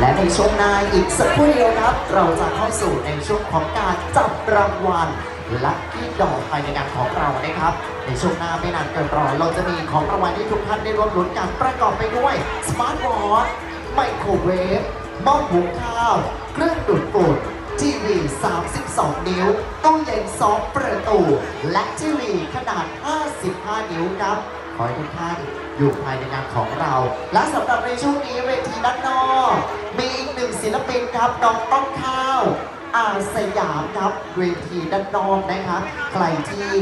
และในช่วงหน้าอีกสักครู่เดียวครับ เราจะเข้าสู่ในช่วงของการจับรางวัลลัคกี้ดอกภายในงานของเรานะครับ ในช่วงหน้าไม่นานเกินรอเราจะมีของรางวัลที่ทุกท่านได้ร่วมลุ้นกันประกอบไปด้วยสมาร์ทวอทไมโครเวฟหม้อหุงข้าว เครื่องดูดฝุ่นทีวี 32 นิ้วตู้เย็นสองประตู และทีวีขนาด 55 นิ้วครับ ขอให้ทุกท่านอยู่ภายในงานของเรา และสำหรับในช่วงนี้เวทีด้านนอก มีอีกหนึ่งศิลปินครับน้องต้องข้าวอาสยามครับเวทีด้านนอกนะครับใครที่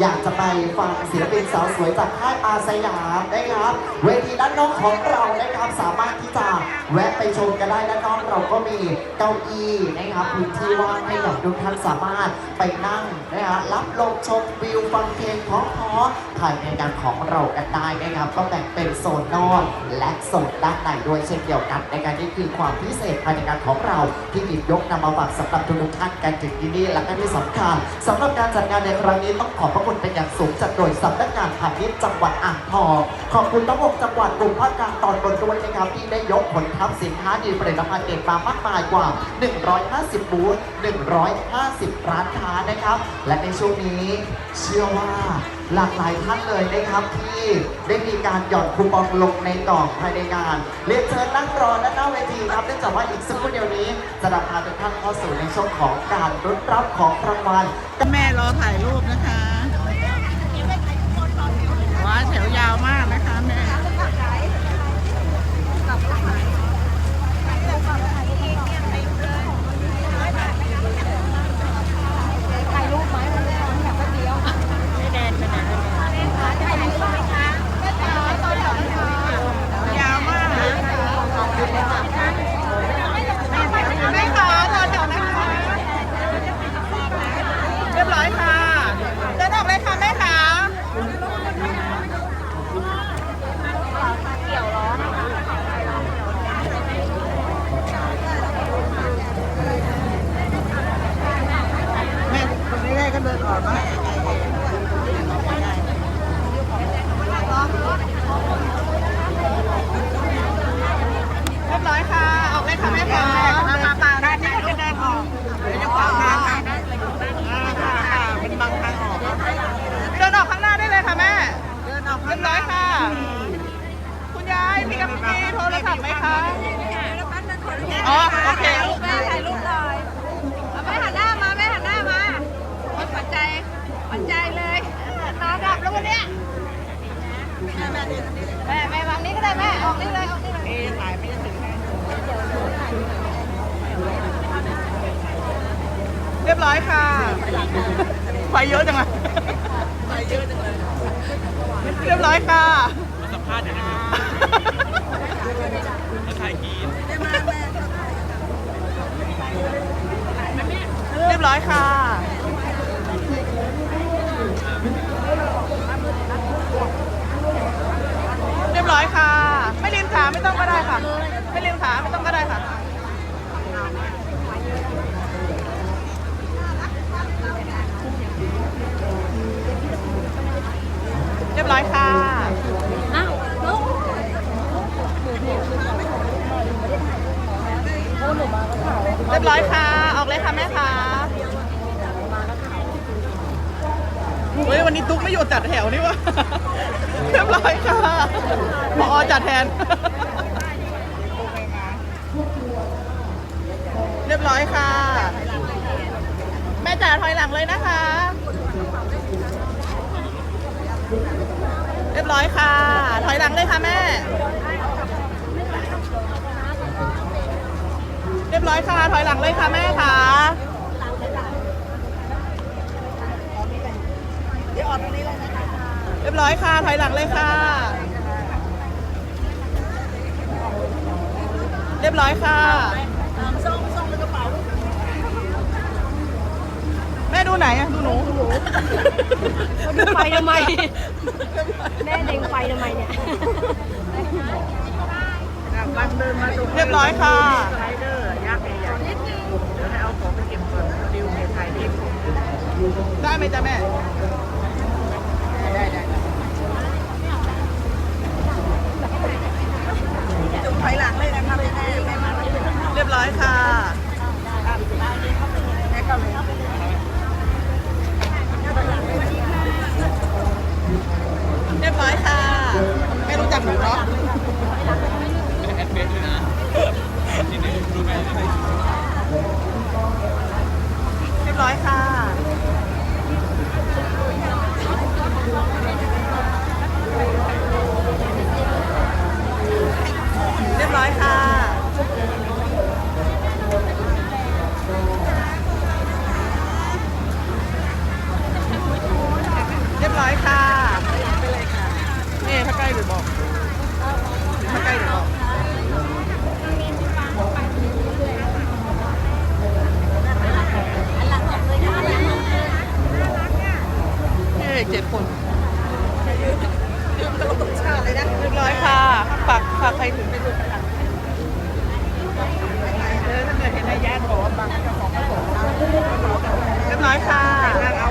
อยากจะไปฟังศิลปินสาวสวยจากค่ายอาสยามนะครับ เวทีด้านนอกของเรานะครับสามารถที่จะ แวะไปชมกันได้ด้านนอกเราก็มีเก้าอี้นะครับพื้นที่ว่างให้กับทุกท่านสามารถไปนั่งนะฮะรับลมชมวิวฟังเพลงเพราะๆภายในงานของเรากันได้นะครับ ก็แบ่งเป็นโซนนอกและโซนด้านในด้วยเช่นเดียวกันในการนี้คือความพิเศษภายในงานของเราที่หยิบยกนำมาฝากสำหรับทุกท่านกันถึงที่นี่และก็ที่สำคัญสำหรับการจัดงานในครั้งนี้ต้องขอบพระคุณเป็นอย่างสูงจากโดยสำนักงานพาณิชย์จังหวัดอ่างทองขอบคุณทั้งหกจังหวัดกลุ่มภาคกลางตอนบนด้วยนะครับที่ได้ยกผลทัพสินค้าดีผลิตภัณฑ์เด็ดมามากมายกว่า 150 บูธ 150 ร้านค้านะครับ และในช่วงนี้เชื่อว่าหลากหลายท่านเลยนะครับที่ได้มีการหย่อนคูปองลงในกล่องภายในงานเรียนเชิญนั่งรอด้านหน้าเวทีครับเนื่องจากว่าอีกสักครู่เดียวนี้จะนำพาทุกท่านเข้าสู่ในช่วงของการรุ้นรับของรางวัลแม่รอถ่ายรูปนะคะว้าแถวยาวมากนะคะแม่ ถ่ายรูปไหมมันเลยแบบแป๊บเดียวไม่แดนไปไหนถ่ายรูปไหมคะแม่จ๋าตอนหลังค่ะ ยาวมากนะ แม่ขาตอนแถวนะคะ เรียบร้อยค่ะ เดินออกเลยค่ะแม่ขาแม่คนนี้ได้ก็เดินออกนะเรียบร้อยค่ะ ออกเลยค่ะแม่ขามามามาด้านนี้ก็เดินออกเดี๋ยวจะขวางทางค่ะอ่าค่ะค่ะเป็นบางทางออก เดินออกข้างหน้าได้เลยค่ะแม่ เดินออกเรียบร้อยค่ะ คุณยายมีกับ มีโทรศัพท์ไหมคะอ๋อโอเคแม่ถ่ายรูปหน่อยเอาแม่หันหน้ามาแม่หันหน้ามาคนปัจจัยปัจจัยเลยตาดับแล้ววันเนี้ยแม่แม่วางนี้ก็ได้แม่ออกนี่เลยออกนี่เลยเอ๊ะถ่ายไม่ได้ถึงให้เรียบร้อยค่ะไฟเยอะจังอะไฟเยอะจังเลยเรียบร้อยค่ะสัมภาษณ์เดี๋ยวได้ไห มแล้วถ่ายกีนเรียบร้อยค่ะเรียบร้อยค่ะ ไม่ลียนขาไม่ต้องก็ได้ค่ะ ไม่ลียนขาไม่ต้องก็ได้ค่ะเรียบร้อยค่ะ อ้าวลุก เรียบร้อยค่ะ ออกเลยค่ะแม่ค่ะเฮ้ยวันนี้ตุ๊กไม่อยู่จัดแถวนี่วะเรียบร้อยค่ะพอจัดแทน เรียบร้อยค่ะ แม่จ๋าถอยหลังเลยนะคะ เรียบร้อยค่ะ ถอยหลังเลยค่ะแม่ เรียบร้อยค่ะ ถอยหลังเลยค่ะแม่ค่ะเรียบร้อยค่ะ ถอยหลังเลยค่ะ เรียบร้อยค่ะแม่ดูไหนอะดูหนูดูไฟทำไม แม่เล็งไฟทำไมเนี่ย เรียบร้อยค่ะได้ไหมจ๊ะแม่ ได้ได้ถอยหลังเลยนะคะแม่แม่มา ร้อยค่ะ ไม่รู้จักหนูเนาะ แอดเฟซด้วยนะที่ไหนรู้ไหมที่ไหน เรียบร้อยค่ะ เรียบร้อยค่ะ เรียบร้อยค่ะนี่ถ้าใกล้หรือบอกถ้าใกล้หรือบอกนี่เจ็ดคนเรียบร้อยค่ะ ฝากฝากใครถึงไปดูกันหลังเออถ้าเกิดเห็นนายญาติบอกว่าบางเจ้าของกระสงเรียบร้อยค่ะเอา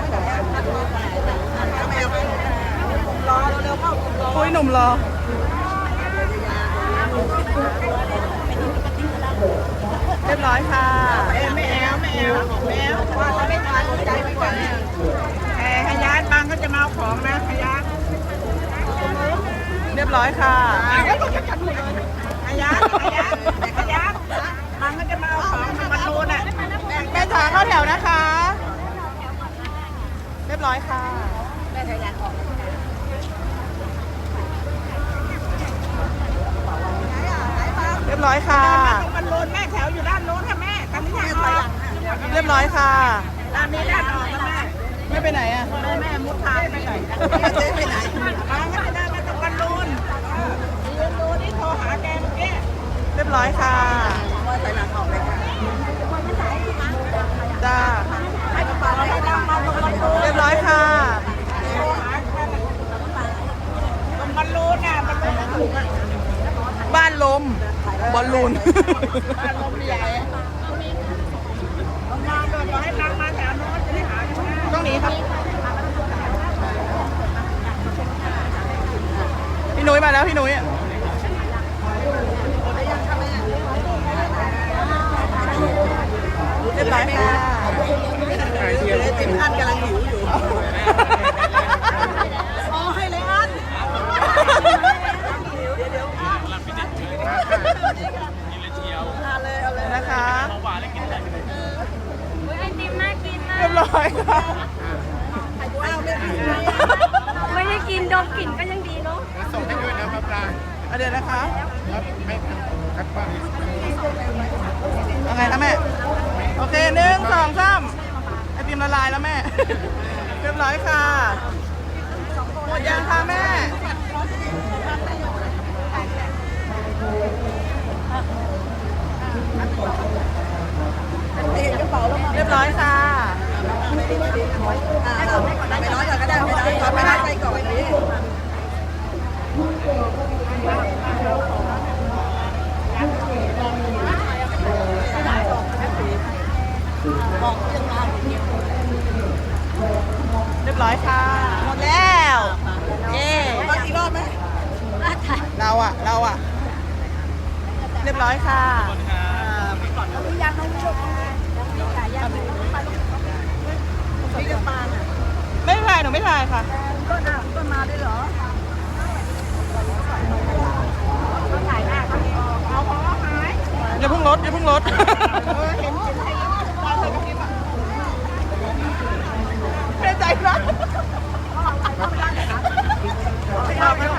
ของรอเร็วๆ เข้าคุยหนุ่มรอเรียบร้อยค่ะไม่แอลไม่แอลไม่แอลว่าจะไม่ทานใจไปก่อนแอร์ขยันบางก็จะมาเอาของนะขยันเรียบร้อยค่ะขยันขยันขยันบางก็จะมาเอาของมันรูนอะแม่จ๋าเข้าแถวนะคะ เรียบร้อยค่ะ เรียบร้อยค่ะมันโลนแม่แถวอยู่ด้านโน้นค่ะแม่ตอนนี้ยังออกเรียบร้อยค่ะ ด้านนี้ด้านออกแล้วแม่ไม่ไปไหนอะ แม่แม่มุดทางไปไหนเจ๊ไปไหนมาไม่ได้แม่ต้องกันโลนยืนดูนี่โทรหาแกเมื่อกี้เรียบร้อยค่ะว่าใส่หลังออกเลยค่ะจ้าให้กระเป๋าให้นั่งมาตรงกันโลนเรียบร้อยค่ะโทรหาแกตรงกันโลนน่ะมันโลนถูกอะบ้านลม บอลลูนบ้านลมใหญ่ต้องมาโดนบอกให้นั่งมาแถวโน้นจะได้หาอยู่นะตรงนี้ครับ พี่นุ้ยมาแล้วพี่นุ้ยเรียบร้อยค่ะ จิมอันกำลังหิวอยู่โอ้ให้เลยอัน รับพิเศษเลยกินเลยเชียว เอาเลยเอาเลย นะคะ ของหวานแล้วกินอะไร ไอติมน่ากินนะ เรียบร้อยค่ะ ว้าวไม่ผิดเลย ไม่ได้กินดมกลิ่นก็ยังดีเนาะ ส่งให้ด้วยนะปลาปลา เอาเดี๋ยวนะคะ ครับไม่ครับป้า เอาไงนะแม่ โอเคหนึ่งสองสามไอติมละลาย แล้วแม่ เรียบร้อยค่ะ หมดยังค่ะแมาเรียบร้อยค่ะให้ผมไม่ก่อนนะไม่น้อยก่อนก็ได้ไม่น้อยก่อนไม่ได้ใจก่อนนี้ เรียบร้อยค่ะ หมดแล้ว เย้ มาอีกรอบไหม เราอะเราอะเรียบร้อยค่ะพี่จะปานอะไม่ถ่ายหนูไม่ถ่ายค่ะก็อะก็มาได้เหรออย่าเพิ่งลดอย่าเพิ่งลดไม่ใจนะไม่เอาไม่ถ่ายแล้วอะ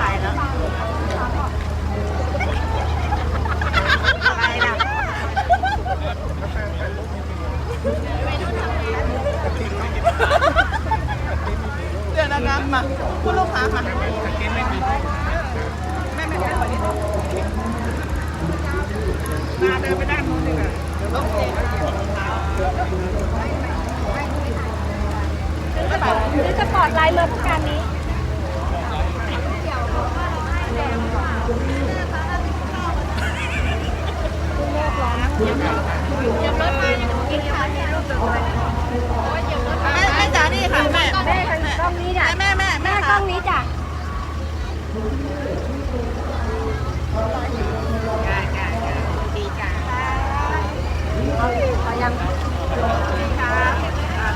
ไร ยัง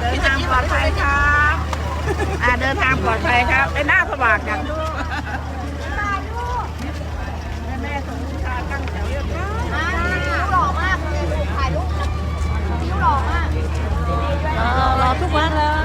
เดินทางปลอดภัยครับอ่าเดินทางปลอดภัยครับไปหน้าสว่างกันแม่สงชาตั้งแถวเรียบร้อยหล่อมากเลยถ่ายรูปหล่อมากรอทุกวันเลย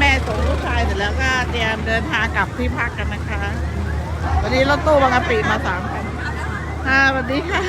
แม่ส่งลูกชายเสร็จแล้วก็เตรียมเดินทางกลับที่พักกันนะคะ วันนี้รถตู้บางกะปิมาสามคันค่ะสวัสดีค่ะ